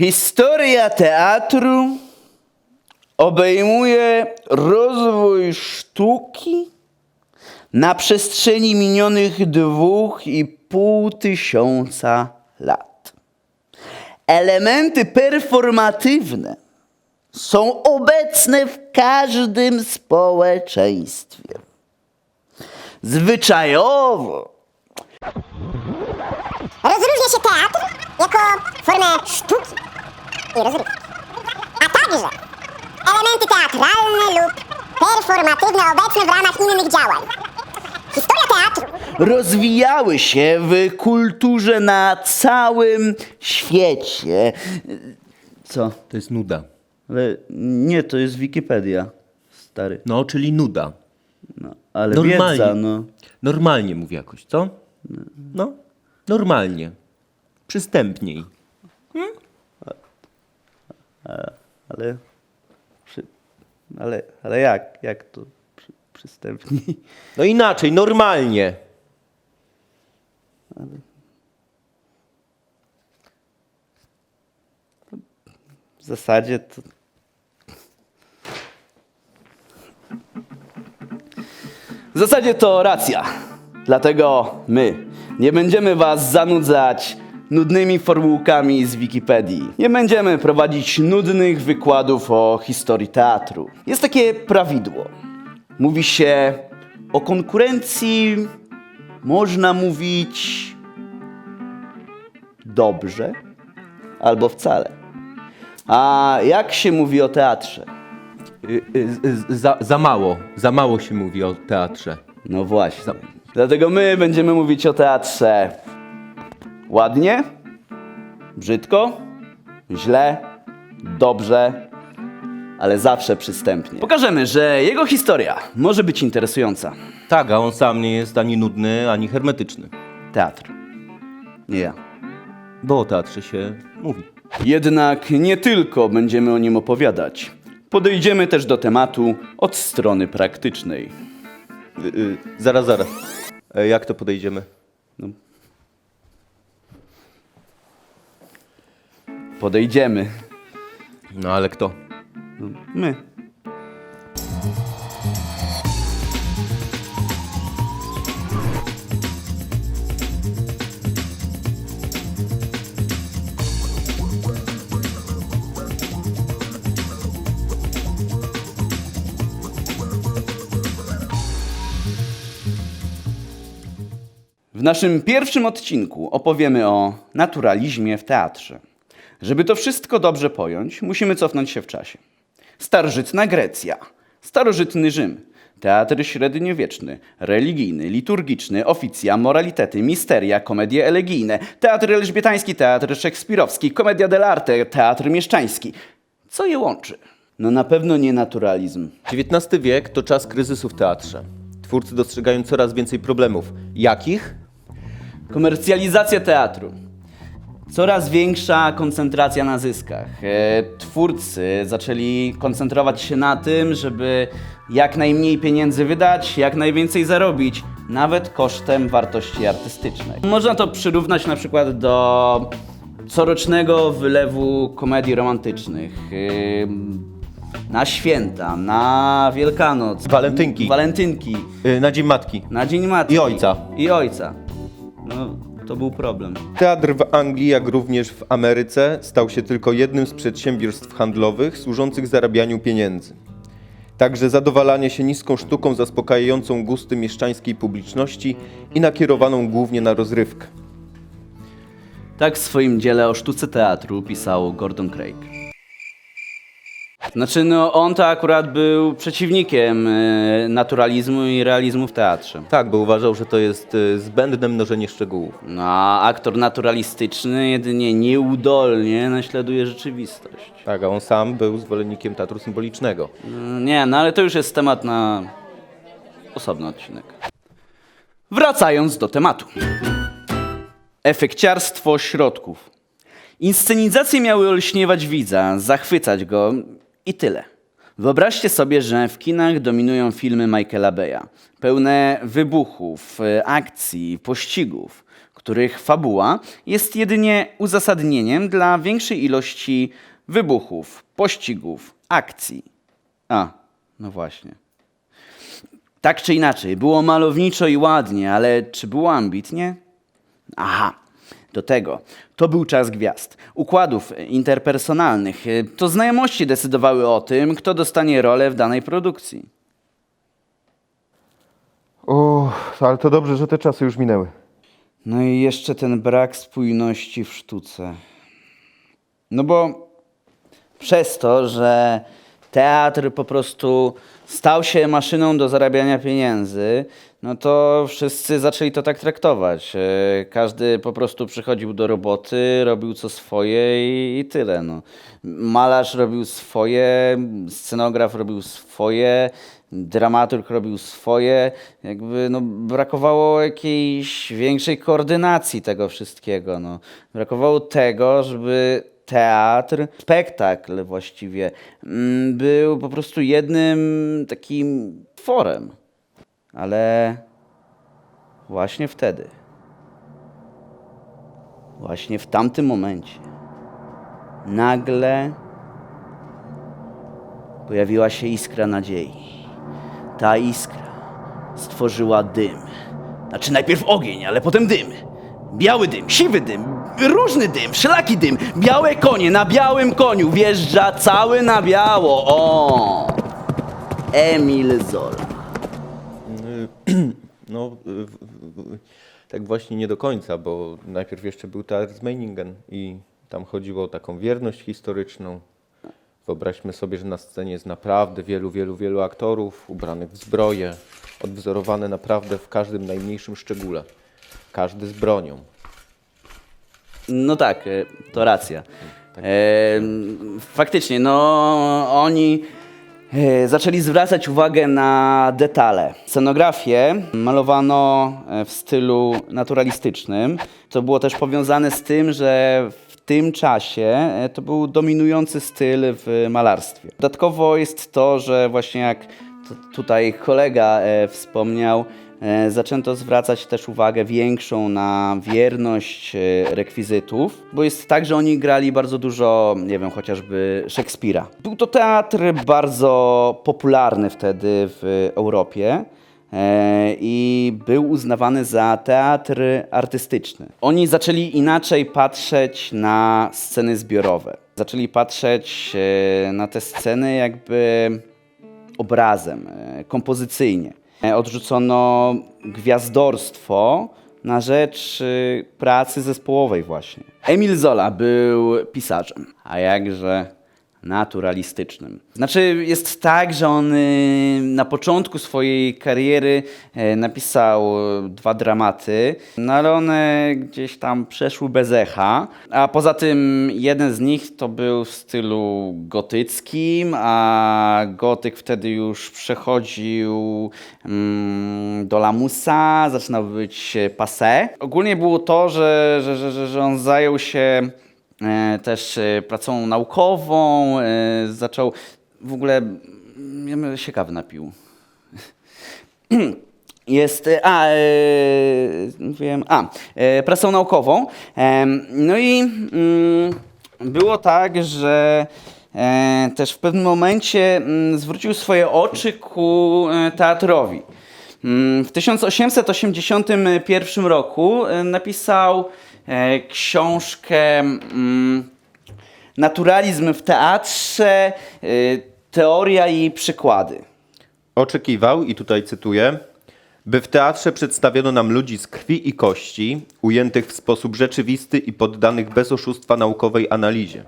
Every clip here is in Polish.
Historia teatru obejmuje rozwój sztuki na przestrzeni minionych dwóch i pół tysiąca lat. Elementy performatywne są obecne w każdym społeczeństwie. Zwyczajowo Rozróżnia się teatr jako formę sztuki i rozrywki, a także elementy teatralne lub performatywne obecne w ramach innych działań. Historia teatru rozwijały się w kulturze na całym świecie. Co? To jest nuda. Ale nie, to jest Wikipedia, stary. No, czyli nuda. No, ale Normalnie. wiedza, no. Normalnie mówię jakoś, co? No, normalnie. Przystępniej. Ale, przy, ale, ale jak? Jak to przy, przystępniej? No inaczej, normalnie. W zasadzie to... W zasadzie to racja. Dlatego my nie będziemy was zanudzać nudnymi formułkami z Wikipedii. Nie będziemy prowadzić nudnych wykładów o historii teatru. Jest takie prawidło. Mówi się o konkurencji można mówić dobrze albo wcale. A jak się mówi o teatrze? Y, y, y, za, za mało, za mało się mówi o teatrze. No właśnie. Dlatego my będziemy mówić o teatrze ładnie, brzydko, źle, dobrze, ale zawsze przystępnie. Pokażemy, że jego historia może być interesująca. Tak, a on sam nie jest ani nudny, ani hermetyczny. Teatr. Nie ja. Bo o teatrze się mówi. Jednak nie tylko będziemy o nim opowiadać. Podejdziemy też do tematu od strony praktycznej. Y, y, zaraz, zaraz. E, jak to podejdziemy? Podejdziemy. No ale kto? My. W naszym pierwszym odcinku opowiemy o naturalizmie w teatrze. Żeby to wszystko dobrze pojąć, musimy cofnąć się w czasie. Starożytna Grecja, starożytny Rzym, teatr średniowieczny, religijny, liturgiczny, oficja, moralitety, misteria, komedie elegijne, teatr elżbietański, teatr szekspirowski, komedia dell'arte, teatr mieszczański. Co je łączy? No na pewno nie naturalizm. XIX wiek to czas kryzysu w teatrze. Twórcy dostrzegają coraz więcej problemów. Jakich? Komercjalizacja teatru. Coraz większa koncentracja na zyskach. E, Twórcy zaczęli koncentrować się na tym, żeby jak najmniej pieniędzy wydać, jak najwięcej zarobić, nawet kosztem wartości artystycznej. Można to przyrównać na przykład do corocznego wylewu komedii romantycznych. Ym, Na święta, na Wielkanoc, Walentynki. walentynki, Y, na Dzień Matki. na Dzień Matki. I ojca. I ojca. No, to był problem. Teatr w Anglii, jak również w Ameryce, stał się tylko jednym z przedsiębiorstw handlowych służących zarabianiu pieniędzy. Także zadowalanie się niską sztuką zaspokajającą gusty mieszczańskiej publiczności i nakierowaną głównie na rozrywkę. Tak w swoim dziele o sztuce teatru pisał Gordon Craig. Znaczy, no on to akurat był przeciwnikiem e, naturalizmu i realizmu w teatrze. Tak, bo uważał, że to jest y, zbędne mnożenie szczegółów. No, a aktor naturalistyczny jedynie nieudolnie naśladuje rzeczywistość. Tak, a on sam był zwolennikiem teatru symbolicznego. Mm, Nie, no ale to już jest temat na osobny odcinek. Wracając do tematu. Efekciarstwo środków. Inscenizacje miały olśniewać widza, zachwycać go i tyle. Wyobraźcie sobie, że w kinach dominują filmy Michaela Beya, pełne wybuchów, e, akcji, pościgów, których fabuła jest jedynie uzasadnieniem dla większej ilości wybuchów, pościgów, akcji. A, no właśnie. Tak czy inaczej, było malowniczo i ładnie, ale czy było ambitnie? Aha, do tego. To był czas gwiazd, układów interpersonalnych. To znajomości decydowały o tym, kto dostanie rolę w danej produkcji. O, ale to dobrze, że te czasy już minęły. No i jeszcze ten brak spójności w sztuce. No bo przez to, że teatr po prostu stał się maszyną do zarabiania pieniędzy, no to wszyscy zaczęli to tak traktować. E, Każdy po prostu przychodził do roboty, robił co swoje i, tyle. No. Malarz robił swoje, scenograf robił swoje, dramaturg robił swoje. Jakby no, brakowało jakiejś większej koordynacji tego wszystkiego. No. Brakowało tego, żeby teatr, spektakl właściwie, mm, był po prostu jednym takim tworem. Ale właśnie wtedy, właśnie w tamtym momencie, nagle pojawiła się iskra nadziei. Ta iskra stworzyła dym. Znaczy najpierw ogień, ale potem dym. Biały dym, siwy dym, różny dym, wszelaki dym. Białe konie na białym koniu wjeżdża cały na biało. O! Emil Zola. No, tak właśnie nie do końca, bo najpierw jeszcze był teatr z Meiningen i tam chodziło o taką wierność historyczną. Wyobraźmy sobie, że na scenie jest naprawdę wielu, wielu, wielu aktorów ubranych w zbroje, odwzorowane naprawdę w każdym najmniejszym szczególe. Każdy z bronią. No tak, e, to racja. E, faktycznie, no oni zaczęli zwracać uwagę na detale. Scenografię malowano e, w stylu naturalistycznym. To było też powiązane z tym, że w tym czasie e, to był dominujący styl w malarstwie. Dodatkowo jest to, że właśnie jak tutaj kolega e, wspomniał, E, Zaczęto zwracać też uwagę większą na wierność e, rekwizytów, bo jest tak, że oni grali bardzo dużo, nie wiem, chociażby Szekspira. Był to teatr bardzo popularny wtedy w Europie e, i był uznawany za teatr artystyczny. Oni zaczęli inaczej patrzeć na sceny zbiorowe. Zaczęli patrzeć e, na te sceny jakby obrazem, e, kompozycyjnie. E, Odrzucono gwiazdorstwo na rzecz e, pracy zespołowej właśnie. Emil Zola był pisarzem, a jakże naturalistycznym. Znaczy jest tak, że on y, na początku swojej kariery e, napisał e, dwa dramaty, no ale one gdzieś tam przeszły bez echa, a poza tym jeden z nich to był w stylu gotyckim, a gotyk wtedy już przechodził mm, do lamusa, zaczynał być passé. Ogólnie było to, że, że, że, że, on zajął się e, też e, pracą naukową, e, zaczął w ogóle, ja się kawy napił. Jest, e, a, e, wiem, a, e, pracą naukową. No i mm, było tak, że e, też w pewnym momencie mm, zwrócił swoje oczy ku e, teatrowi. Mm, W 1881 roku e, napisał e, książkę mm, Naturalizm w teatrze, e, teoria i przykłady. Oczekiwał, i tutaj cytuję, by w teatrze przedstawiono nam ludzi z krwi i kości, ujętych w sposób rzeczywisty i poddanych bez oszustwa naukowej analizie.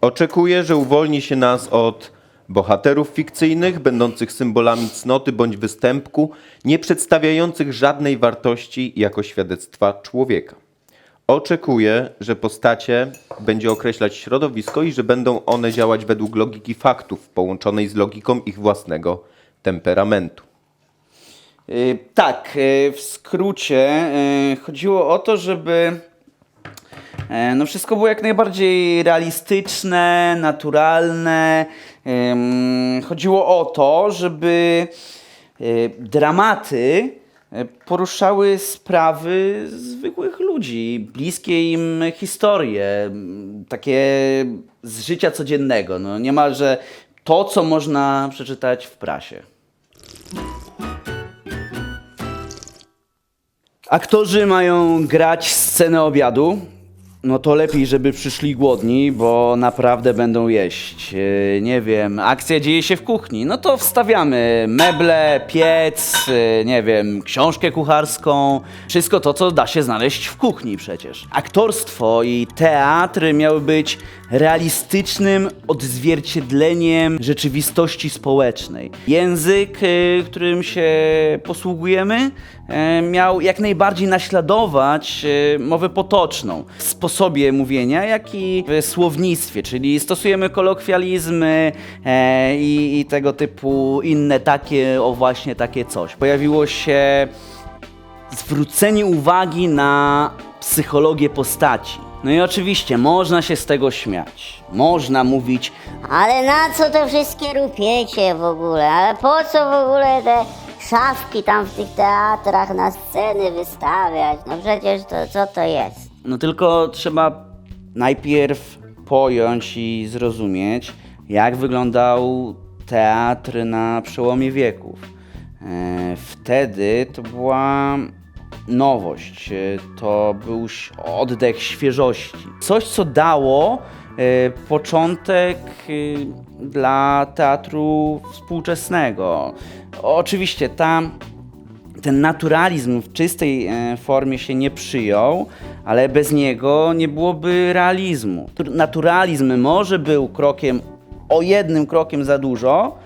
Oczekuję, że uwolni się nas od bohaterów fikcyjnych, będących symbolami cnoty bądź występku, nie przedstawiających żadnej wartości jako świadectwa człowieka. Oczekuję, że postacie będzie określać środowisko i że będą one działać według logiki faktów, połączonej z logiką ich własnego temperamentu. Y, Tak, y, w skrócie y, chodziło o to, żeby no wszystko było jak najbardziej realistyczne, naturalne. Ym, Chodziło o to, żeby dramaty poruszały sprawy zwykłych ludzi, bliskie im historie, takie z życia codziennego. No, niemalże to, co można przeczytać w prasie. Aktorzy mają grać scenę obiadu. No to lepiej, żeby przyszli głodni, bo naprawdę będą jeść. Yy, nie wiem, akcja dzieje się w kuchni. No to wstawiamy meble, piec, yy, nie wiem, książkę kucharską. Wszystko to, co da się znaleźć w kuchni przecież. Aktorstwo i teatr miały być realistycznym odzwierciedleniem rzeczywistości społecznej. Język, yy, którym się posługujemy, e, miał jak najbardziej naśladować e, mowę potoczną w sposobie mówienia, jak i w słownictwie, czyli stosujemy kolokwializmy e, i tego typu inne takie, o właśnie takie coś. Pojawiło się zwrócenie uwagi na psychologię postaci. No i oczywiście można się z tego śmiać. Można mówić, Ale na co te wszystkie rupiecie w ogóle? Ale po co w ogóle te szafki tam w tych teatrach na sceny wystawiać? No przecież to co to jest? No tylko trzeba najpierw pojąć i zrozumieć, jak wyglądał teatr na przełomie wieków. E, Wtedy to była nowość, e, to był oddech świeżości. Coś, co dało e, początek e, dla teatru współczesnego. Oczywiście tam ten naturalizm w czystej formie się nie przyjął, ale bez niego nie byłoby realizmu. Tur- Naturalizm może był krokiem, o jednym krokiem za dużo.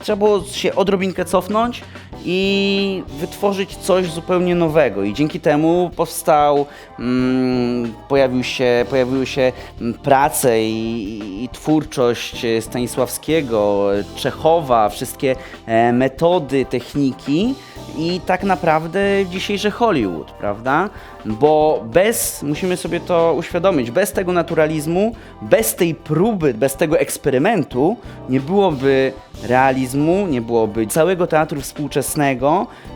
Trzeba było się odrobinkę cofnąć i wytworzyć coś zupełnie nowego. I dzięki temu powstał, mm, pojawił się, pojawiły się mm, prace i, i twórczość e, Stanisławskiego, Czechowa, wszystkie e, metody, techniki i tak naprawdę dzisiejszy Hollywood, prawda? Bo bez, musimy sobie to uświadomić, bez tego naturalizmu, bez tej próby, bez tego eksperymentu nie byłoby realizmu, nie byłoby całego teatru współczesnego,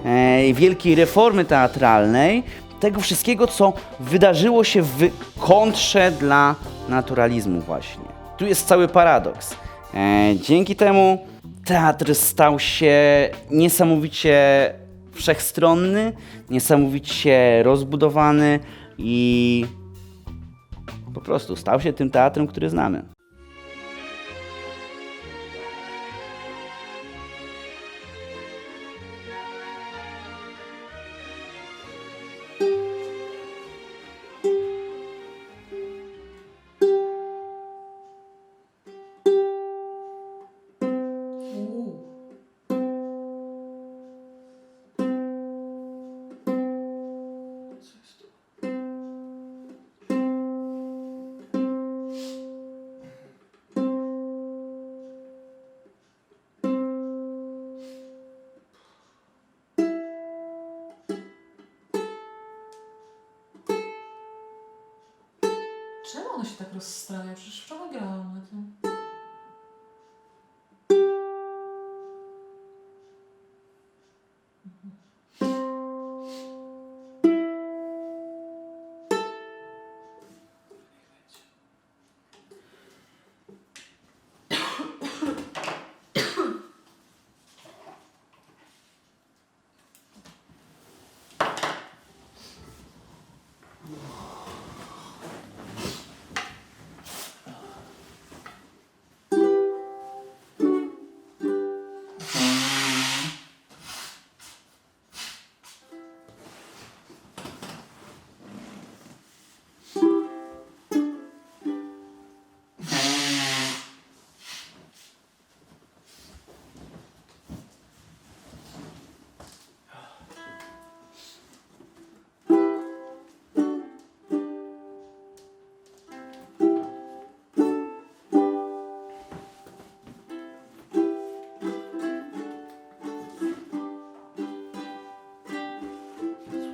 e, wielkiej reformy teatralnej, tego wszystkiego, co wydarzyło się w kontrze dla naturalizmu właśnie. Tu jest cały paradoks. E, dzięki temu teatr stał się niesamowicie wszechstronny, niesamowicie rozbudowany i po prostu stał się tym teatrem, który znamy. Ono się tak rozstrawia? Przecież wczoraj grałam na tym.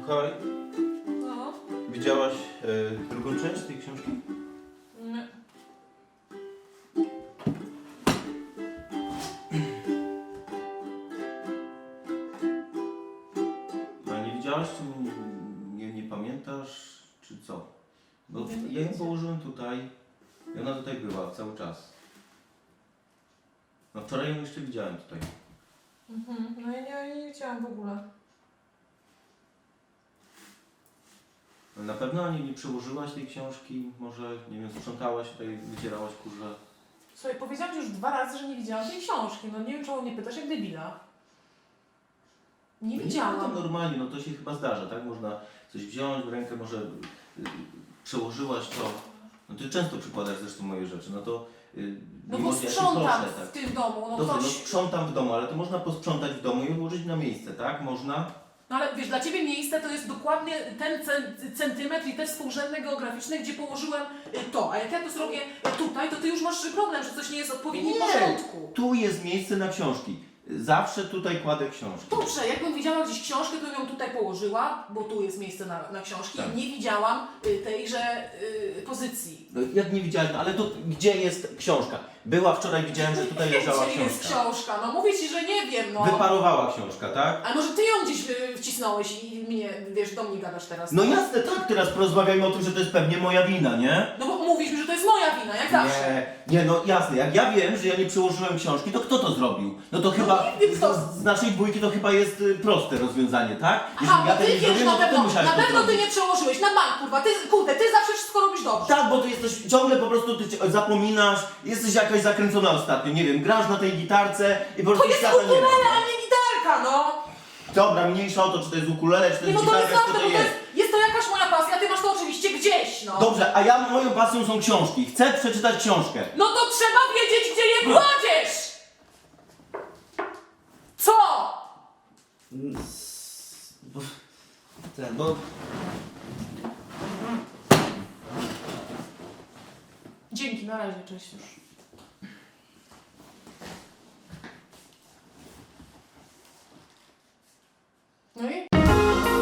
Kochaj, no. widziałaś y, drugą część tej książki? Nie. No, a nie widziałaś, czy nie, nie pamiętasz, czy co? Bo ja ją położyłem tutaj i ona tutaj była cały czas. No wczoraj ją jeszcze widziałem tutaj. Mhm. No ja nie, nie widziałam w ogóle. Na pewno nie, nie przełożyłaś tej książki, może, nie wiem, sprzątałaś tutaj, wycierałaś kurze. Słuchaj, powiedziałam ci już dwa razy, że nie widziałam tej książki. No nie wiem, czemu mnie pytasz jak debila. Nie No to widziałam. normalnie, no to się chyba zdarza, tak? Można coś wziąć w rękę, może y, przełożyłaś to. No ty często przykładasz zresztą moje rzeczy, no to y, No nie bo ja sprzątam proszę, w tak? tym domu. No Dobrze, no ktoś... sprzątam w domu, ale to można posprzątać w domu i odłożyć na miejsce, tak? Można? No ale wiesz, dla ciebie miejsce to jest dokładnie ten cen- centymetr i te współrzędne geograficzne, gdzie położyłem y, to. A jak ja to zrobię tutaj, to ty już masz problem, że coś nie jest w odpowiednim porządku. tu jest miejsce na książki. Zawsze tutaj kładę książki. Dobrze, jakbym widziała gdzieś książkę, to bym ją tutaj położyła, bo tu jest miejsce na, na książki. Tak. Nie widziałam y, tejże y, pozycji. No, jak nie widziałem, no, ale to gdzie jest książka? Była wczoraj, widziałem, że tutaj leżała gdzie jest książka. książka. No mówię ci, że nie wiem, no. Wyparowała książka, tak? Ale może ty ją gdzieś y, wcisnąłeś i mnie, wiesz, do mnie gadasz teraz. No jasne, tak, teraz porozmawiajmy o tym, że to jest pewnie moja wina, nie? No bo mówisz mi, że to wina, jak zawsze. Nie, nie, no jasne, jak ja wiem, że ja nie przełożyłem książki, to kto to zrobił? No to chyba nie kto. z, z naszej dwójki to chyba jest y, proste rozwiązanie, tak? Aha, bo ty tego wiesz na ty pewno, musiałeś na to pewno ty zrobić. nie przełożyłeś, na bank, kurwa, ty, kurde, ty zawsze wszystko robisz dobrze. Tak, bo ty jesteś ciągle po prostu ty zapominasz, jesteś jakaś zakręcona ostatnio, nie wiem, grasz na tej gitarce i po To prostu jest świata nie ma. a nie gitarka, no. Dobra, mniejsza o to, czy to jest ukulele, czy to Nie, jest no to jest gitarka, ważne, co bo to to jest. jest, jest to jakaś moja pasja, ty masz to oczywiście gdzieś, no. Dobrze, a ja moją pasją są książki. Chcę przeczytać książkę. No to trzeba wiedzieć, gdzie je kładziesz! Co? Ten, bo Dzięki, na razie, cześć już. 嗯.